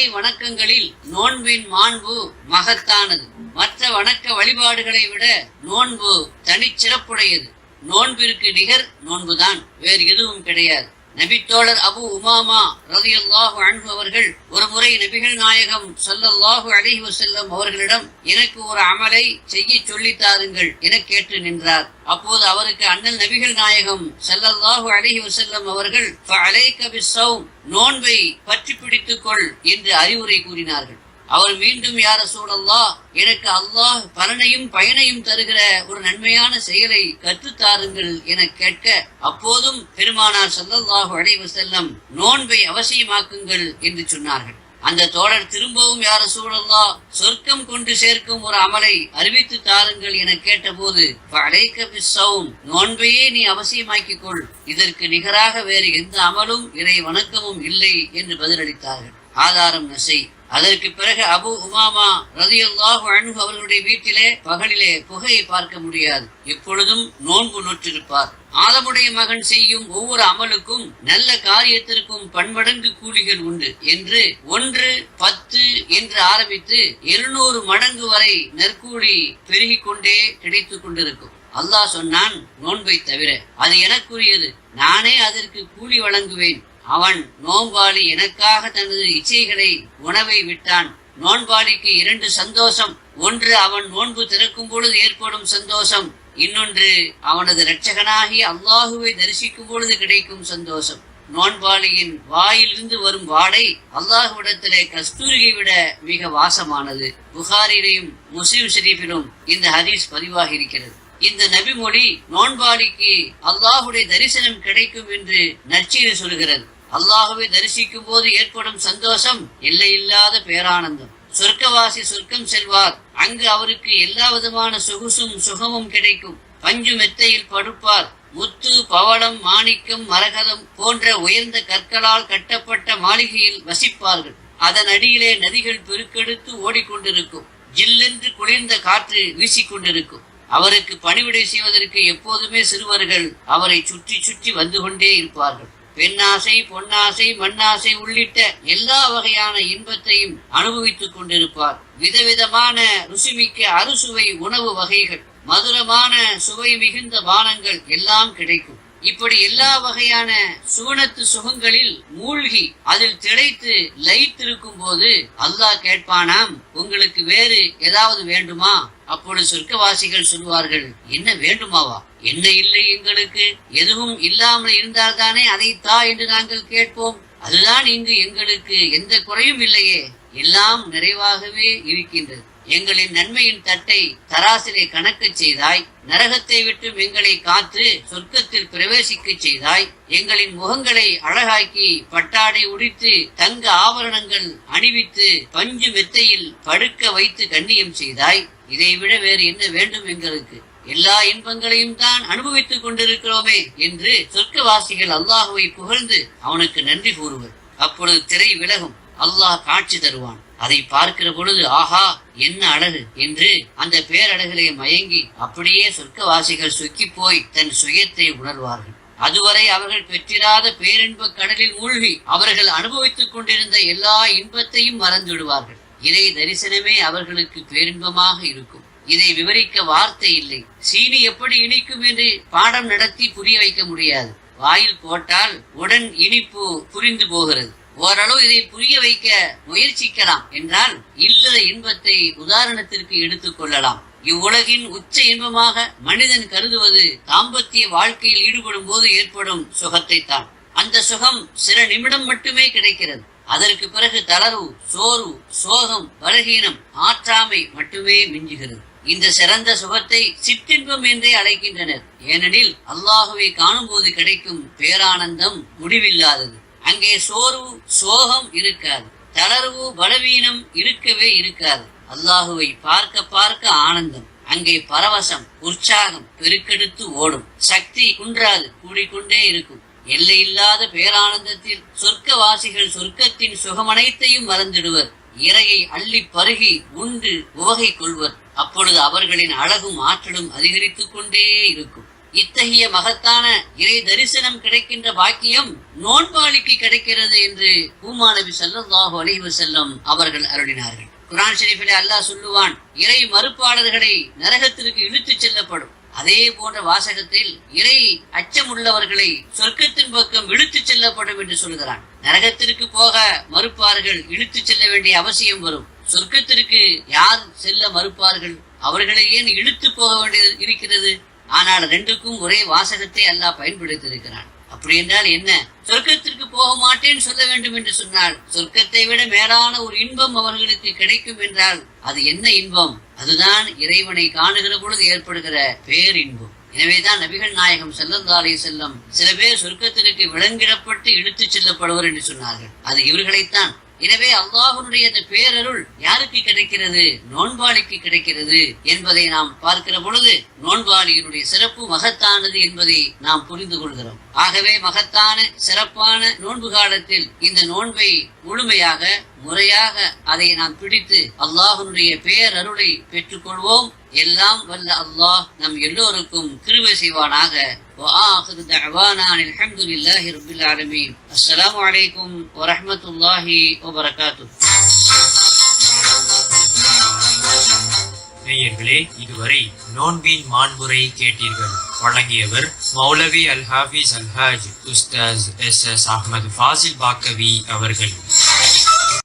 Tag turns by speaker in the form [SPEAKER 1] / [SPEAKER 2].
[SPEAKER 1] இறை வணக்கங்களில் நோன்பின் மாண்பு மகத்தானது. மற்ற வணக்க வழிபாடுகளை விட நோன்பு தனிச்சிறப்புடையது. நோன்பிற்கு நிகர் நோன்புதான். வேறு எதுவும் கிடையாது. நபித்தோழர் அபு உமாமா ரதியல்லாஹு அன்பு அவர்கள் ஒரு முறை நபிகள் நாயகம் சல்லல்லாஹு அலைஹி செல்லும் அவர்களிடம் எனக்கு ஒரு அமலை செய்ய சொல்லி தாருங்கள் என கேட்டு நின்றார். அப்போது அவருக்கு அண்ணல் நபிகள் நாயகம் செல்லல்லாஹு அலைஹி செல்லும் அவர்கள் நோன்பை பற்றி பிடித்துக் கொள் என்று அறிவுரை கூறினார்கள். அவர் மீண்டும் யார சூழல்லா எனக்கு அல்லாஹ் பலனையும் பயனையும் தருகிற ஒரு நன்மையான செயலை கற்றுத்தாருங்கள் என கேட்க அப்போதும் பெருமானார் சல்லல்லாஹு அலைஹி செல்லம் நோன்பை அவசியமாக்குங்கள் என்று சொன்னார்கள். அந்த தோழர் திரும்பவும் யார சூழல்லா சொர்க்கம் கொண்டு சேர்க்கும் ஒரு அமலை அறிவித்து தாருங்கள் என கேட்டபோது நோன்பையே நீ அவசியமாக்கிக் கொள். இதற்கு நிகராக வேறு எந்த அமலும் இறை வணக்கமும் இல்லை என்று பதிலளித்தார்கள். ஆதாரம் நசை. அதற்கு பிறகு அபு உமாமா ரதியல்லாஹு அன்ஹு அவர்களுடைய வீட்டிலே பகலிலே புகையை பார்க்க முடியாது. எப்பொழுதும் நோன்பு நோற்றிருப்பார். ஆதமுடைய மகன் செய்யும் ஒவ்வொரு அமலுக்கும் நல்ல காரியத்திற்கும் பன்மடங்கு கூலிகள் உண்டு என்று ஒன்று பத்து என்று ஆரம்பித்து இருநூறு மடங்கு வரை நற்கூலி பெருகிக் கொண்டே கிடைத்துக் கொண்டிருக்கும். அல்லாஹ் சொன்னான் நோன்பை தவிர அது எனக்குரியது. நானே அதற்கு கூலி வழங்குவேன். அவன் நோன்பாளி எனக்காக தனது இச்சைகளை உணவை விட்டான். நோன்பாளிக்கு இரண்டு சந்தோஷம். ஒன்று அவன் நோன்பு திறக்கும் பொழுது ஏற்படும் சந்தோஷம். இன்னொன்று அவனது இரட்சகனாகி அல்லாஹுவை தரிசிக்கும் பொழுது கிடைக்கும் சந்தோஷம். நோன்பாளியின் வாயிலிருந்து வரும் வாடை அல்லாஹுவிடத்திலே கஸ்தூரியை விட மிக வாசமானது. புகாரிலையும் முஸ்லிம் ஷெரீஃபிலும் இந்த ஹதீஸ் பதிவாகி இருக்கிறது இந்த நபிமொழி நோன்பாளிக்கு அல்லாஹுடைய தரிசனம் கிடைக்கும் என்று நச்சீறு சொல்கிறது. அல்லாஹுவை தரிசிக்கும் போது ஏற்படும் சந்தோஷம் எல்லையில்லாத பேரானந்தம். சொர்க்கவாசி சொர்க்கம் செல்வார். அங்கு அவருக்கு எல்லா விதமான சொகுசும் சுகமும் கிடைக்கும். பஞ்சு மெத்தையில் படுப்பார். முத்து பவளம் மாணிக்கம் மரகதம் போன்ற உயர்ந்த கற்களால் கட்டப்பட்ட மாளிகையில் வசிப்பார்கள். அதன் அடியிலே நதிகள் பெருக்கெடுத்து ஓடிக்கொண்டிருக்கும். ஜில்லென்று குளிர்ந்த காற்று வீசிக்கொண்டிருக்கும். அவருக்கு பணிவிடை செய்வதற்கு எப்போதுமே சிறுவர்கள் அவரை சுற்றி சுற்றி வந்து கொண்டே இருப்பார்கள். பெண்ணாசை பொன்னாசை மண்ணாசை உள்ளிட்ட எல்லா வகையான இன்பத்தையும் அனுபவித்துக் கொண்டிருப்பார். விதவிதமான ருசிமிக்க அறுசுவை உணவு வகைகள் மதுரமான சுவை மிகுந்த பானங்கள் எல்லாம் கிடைக்கும். இப்படி எல்லா வகையான சுவனத்து சுகங்களில் மூழ்கி அதில் திளைத்து லயித்திருக்கும் போது அல்லாஹ் கேட்பானாம் உங்களுக்கு வேறு ஏதாவது வேண்டுமா? அப்பொழுது சொர்க்கவாசிகள் சொல்வார்கள் என்ன வேண்டுமாவா? என்ன இல்லை எங்களுக்கு? எதுவும் இல்லாமல் இருந்தால்தானே அதை தா என்று நாங்கள் கேட்போம். அதுதான் இங்கு எங்களுக்கு எந்த குறையும் இல்லையே. எல்லாம் நிறைவாகவே இருக்கின்றது. எங்களின் நன்மையின் தட்டை தராசிலே கணக்கச் செய்தாய். நரகத்தை விட்டு எங்களை காத்து சொர்க்கத்தில் பிரவேசிக்க செய்தாய். எங்களின் முகங்களை அழகாக்கி பட்டாடை உடித்து தங்க ஆபரணங்கள் அணிவித்து பஞ்சு மெத்தையில் படுக்க வைத்து கண்ணியம் செய்தாய். இதை விட வேறு என்ன வேண்டும் எங்களுக்கு? எல்லா இன்பங்களையும் தான் அனுபவித்துக் கொண்டிருக்கிறோமே என்று சொர்க்கவாசிகள் அல்லாஹுவை புகழ்ந்து அவனுக்கு நன்றி கூறுவர். அப்பொழுது திரை விலகும். அல்லாஹ் காட்சி தருவான். அதை பார்க்கிற பொழுது ஆஹா என்ன அழகு! என்று அந்த பேரழகிலே மயங்கி அப்படியே சொர்க்கவாசிகள் சொக்கி போய் தன் சுயத்தை உணர்வார்கள். அதுவரை அவர்கள் பெற்றிராத பேரின்ப கடலில் மூழ்கி அவர்கள் அனுபவித்துக் கொண்டிருந்த எல்லா இன்பத்தையும் மறந்து விடுவார்கள் இறை தரிசனமே அவர்களுக்கு பேரின்பமாக இருக்கும். இதை விவரிக்க வார்த்தை இல்லை. சீனி எப்படி இனிக்கும் என்று பாடம் நடத்தி புரிய வைக்க முடியாது. வாயில் போட்டால் உடன் இனிப்பு புரிந்து போகிறது. ஓரளவு இதை புரிய வைக்க முயற்சிக்கலாம் என்றால் இல்லத இன்பத்தை உதாரணத்திற்கு எடுத்துக் கொள்ளலாம். இவ்வுலகின் உச்ச இன்பமாக மனிதன் கருதுவது தாம்பத்திய வாழ்க்கையில் ஈடுபடும் போது ஏற்படும் சுகத்தை தான் அந்த சுகம் சில நிமிடம் மட்டுமே கிடைக்கிறது. அதற்கு பிறகு தளர்வு சோர்வு சோகம் பலகீனம் ஆற்றாமை மட்டுமே மிஞ்சுகிறது. இந்த சிறந்த சுகத்தை சிற்றின்பம் என்றே அழைக்கின்றனர். ஏனெனில் அல்லாஹுவை காணும் போது கிடைக்கும் பேரானந்தம் முடிவில்லாதது. அங்கே சோர்வு சோகம் இருக்காது. தளர்வு பலவீனம் இருக்கவே இருக்காது. அல்லாஹுவை பார்க்க பார்க்க ஆனந்தம். அங்கே பரவசம் உற்சாகம் பெருக்கெடுத்து ஓடும். சக்தி குன்றாது கூடிக்கொண்டே இருக்கும். எல்லையில்லாத பேரானந்தத்தில் சொர்க்கவாசிகள் சொர்க்கத்தின் சுகமனைத்தையும் மறந்திடுவர். இறையை அள்ளி பருகி உண்டு உவகை கொள்வர். அப்பொழுது அவர்களின் அழகும் ஆற்றலும் அதிகரித்துக் கொண்டே இருக்கும். இத்தகைய மகத்தான இறை தரிசனம் கிடைக்கின்ற பாக்கியம் நோன்பாளிக்கு கிடைக்கிறது என்று பூமாநபி நபி ஸல்லல்லாஹு அலைஹி அவர்கள் அருளினார்கள். குரான் ஷெரீஃபிலே அல்லாஹ் சொல்லுவான் இறை மறுப்பாளர்களை நரகத்திற்கு இழுத்துச் செல்லப்படும். அதே போன்ற வாசகத்தில் இறை அச்சமுள்ளவர்களை சொர்க்கத்தின் பக்கம் இழுத்துச் செல்லப்படும் என்று சொல்கிறான். நரகத்திற்கு போக மறுப்பார்கள் இழுத்துச் செல்ல வேண்டிய அவசியம் வரும். சொர்க்கத்திற்கு யார் செல்ல மறுப்பார்கள்? அவர்களை ஏன் இழுத்து போக வேண்டியது இருக்கிறது? ஆனால் ரெண்டுக்கும் ஒரே வாசகத்தை அல்லாஹ் பயன்படுத்தியிருக்கிறான். அப்படி என்றால் என்ன? சொர்க்கத்திற்கு போக மாட்டேன் சொல்ல வேண்டும் என்று சொன்னால் சொர்க்கத்தை விட மேலான ஒரு இன்பம் அவர்களுக்கு கிடைக்கும் என்றால் அது என்ன இன்பம்? அதுதான் இறைவனை காணுகிற பொழுது ஏற்படுகிற பேரின்பம். எனவேதான் நபிகள் நாயகம் செல்லந்தாலே செல்லும் சில பேர் சொர்க்கத்திற்கு விலங்கிடப்பட்டு இழுத்துச் செல்லப்படுவர் என்று சொன்னார்கள். அது இவர்களைத்தான் எனவே அல்லாஹனுடைய அந்த பேரருள் யாருக்கு கிடைக்கிறது? நோன்பாளிக்கு கிடைக்கிறது என்பதை நாம் பார்க்கிற பொழுது நோன்பாளியினுடைய சிறப்பு மகத்தானது என்பதை நாம் புரிந்து கொள்கிறோம். ஆகவே மகத்தான சிறப்பான நோன்பு காலத்தில் இந்த நோன்பை முழுமையாக முறையாக அதை நாம் பிடித்து அல்லாஹனுடைய பேரருளை பெற்றுக்கொள்வோம். எல்லாம் வல்ல அல்லாஹ் நம் எல்லோருக்கும் கிருபை செய்வானாக وآخر دعوانا أن الحمد لله رب العالمين السلام عليكم ورحمة الله وبركاته
[SPEAKER 2] நேயர்களே இதுவரை நோன்பின் மாண்புரை கேட்டீர்கள் வழங்கியவர் மௌலவி அல் ஹாஃபிஸ் அல்ஹாஜ் உஸ்தாஸ் எஸ் எஸ் அஹ்மது ஃபாசில் பாக்கவி அவர்கள்